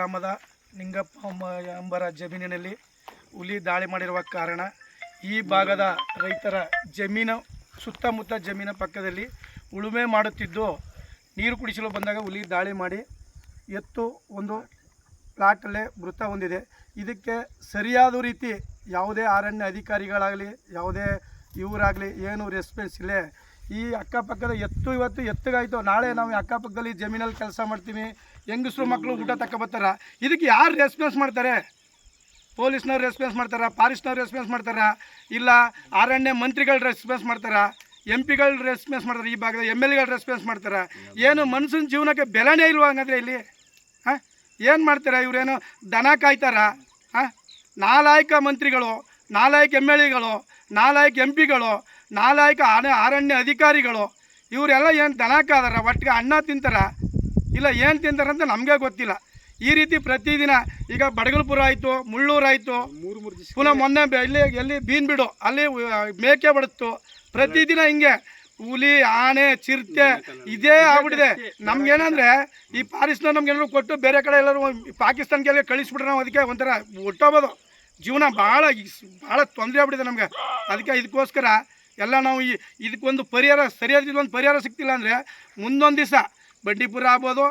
ಗ್ರಾಮದ ನಿಂಗಪ್ಪ ಎಂಬರ ಜಮೀನಿನಲ್ಲಿ ಹುಲಿ ದಾಳಿ ಮಾಡಿರುವ ಕಾರಣ ಈ ಭಾಗದ ರೈತರ ಜಮೀನು, ಸುತ್ತಮುತ್ತ ಜಮೀನ ಪಕ್ಕದಲ್ಲಿ ಉಳುಮೆ ಮಾಡುತ್ತಿದ್ದು, ನೀರು ಕುಡಿಸಲು ಬಂದಾಗ ಹುಲಿ ದಾಳಿ ಮಾಡಿ ಎತ್ತು ಒಂದು ಪ್ಲಾಟಲ್ಲೇ ಮೃತ ಹೊಂದಿದೆ. ಇದಕ್ಕೆ ಸರಿಯಾದ ರೀತಿ ಯಾವುದೇ ಅರಣ್ಯ ಅಧಿಕಾರಿಗಳಾಗಲಿ, ಯಾವುದೇ ಇವರಾಗಲಿ ಏನು ರೆಸ್ಪಾನ್ಸ್ ಇಲ್ಲೇ ಈ ಅಕ್ಕಪಕ್ಕದ ಎತ್ತು ಇವತ್ತು ಎತ್ತಗಾಯ್ತು. ನಾಳೆ ನಾವು ಅಕ್ಕಪಕ್ಕದಲ್ಲಿ ಜಮೀನಲ್ಲಿ ಕೆಲಸ ಮಾಡ್ತೀವಿ. ಹೆಂಗಸರು ಮಕ್ಕಳು ಊಟ ತಗೊಬರ್ತಾರ ಇದಕ್ಕೆ ಯಾರು ರೆಸ್ಪಾನ್ಸ್ ಮಾಡ್ತಾರೆ? ಪೊಲೀಸ್ನವ್ರು ರೆಸ್ಪಾನ್ಸ್ ಮಾಡ್ತಾರ? ಫಾರೆಸ್ಟ್ನವ್ರು ರೆಸ್ಪಾನ್ಸ್ ಮಾಡ್ತಾರ? ಇಲ್ಲ ಅರಣ್ಯ ಮಂತ್ರಿಗಳು ರೆಸ್ಪಾನ್ಸ್ ಮಾಡ್ತಾರ? ಎಂ ಪಿಗಳು ರೆಸ್ಪಾನ್ಸ್ ಮಾಡ್ತಾರೆ? ಈ ಭಾಗದ ಎಂ ಎಲ್ ಎಗಳು ರೆಸ್ಪಾನ್ಸ್ ಮಾಡ್ತಾರ? ಏನು ಮನುಷ್ಯನ ಜೀವನಕ್ಕೆ ಬೆಲೆನೇ ಇಲ್ವಾ ಹಂಗಂದ್ರೆ ಇಲ್ಲಿ? ಹಾಂ? ಏನು ಮಾಡ್ತಾರೆ ಇವರೇನು? ದನ ಕಾಯ್ತಾರ? ಹಾಂ? ನಾಲಾಯಕ ಮಂತ್ರಿಗಳು, ನಾಲಾಯಕ ಎಂ ಎಲ್ ಎಗಳು ನಾಲಾಯಕ ಎಂ ಪಿಗಳು ನಾಲಾಯಕ ಆನೆ ಅರಣ್ಯ ಅಧಿಕಾರಿಗಳು ಇವರೆಲ್ಲ ಏನು ದನ ಕಾದಾರ ಒಟ್ಟಿಗೆ ಅನ್ನ ತಿಂತಾರ? ಇಲ್ಲ ಏನು ತಿಂತಾರಂತ ಅಂತ ನಮಗೆ ಗೊತ್ತಿಲ್ಲ. ಈ ರೀತಿ ಪ್ರತಿದಿನ ಈಗ ಬಡಗಲ್ಪುರ ಆಯಿತು ಮುಳ್ಳೂರು ಆಯಿತು ಪುನಃ ಮೊನ್ನೆ ಇಲ್ಲಿ ಎಲ್ಲಿ ಬೀನ್ ಬಿಡು ಅಲ್ಲಿ ಮೇಕೆ ಬಡಿಸ್ತು. ಪ್ರತಿದಿನ ಹಿಂಗೆ ಹುಲಿ ಆನೆ ಚಿರತೆ ಇದೇ ಆಗ್ಬಿಟ್ಟಿದೆ. ನಮ್ಗೇನಂದ್ರೆ ಈ ಪಾರಿಸ್ನ ನಮ್ಗೆಲ್ಲರೂ ಕೊಟ್ಟು ಬೇರೆ ಕಡೆ ಎಲ್ಲರೂ ಪಾಕಿಸ್ತಾನಕ್ಕೆಲ್ಲ ಕಳಿಸ್ಬಿಟ್ರೆ ನಾವು ಅದಕ್ಕೆ ಒಂಥರ ಹುಟ್ಟೋಬೋದು ಜೀವನ ಭಾಳ ಭಾಳ ತೊಂದರೆ ಆಗ್ಬಿಟ್ಟಿದೆ ನಮಗೆ. ಅದಕ್ಕೆ ಇದಕ್ಕೋಸ್ಕರ ಎಲ್ಲ ನಾವು ಈ ಇದಕ್ಕೊಂದು ಪರಿಹಾರ ಸರಿಯಾದ ಒಂದು ಪರಿಹಾರ ಸಿಗ್ತಿಲ್ಲ ಅಂದರೆ ಮುಂದೊಂದು ದಿವಸ ಬಂಡೀಪುರ ಆಗ್ಬೋದು,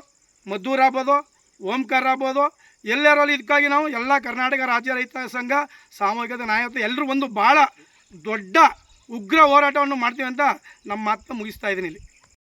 ಮದ್ದೂರು ಆಗ್ಬೋದು, ಓಂಕಾರ ಆಗ್ಬೋದು, ಎಲ್ಲರಲ್ಲಿ ಇದಕ್ಕಾಗಿ ನಾವು ಎಲ್ಲ ಕರ್ನಾಟಕ ರಾಜ್ಯ ರೈತ ಸಂಘ ಸಾಮೂಹಿಕತೆ ನಾಯಕತ್ವ ಎಲ್ಲರೂ ಒಂದು ಭಾಳ ದೊಡ್ಡ ಉಗ್ರ ಹೋರಾಟವನ್ನು ಮಾಡ್ತೀವಿ ಅಂತ ನಮ್ಮ ಮಾತು ಮುಗಿಸ್ತಾ ಇದ್ದೀನಿ ಇಲ್ಲಿ.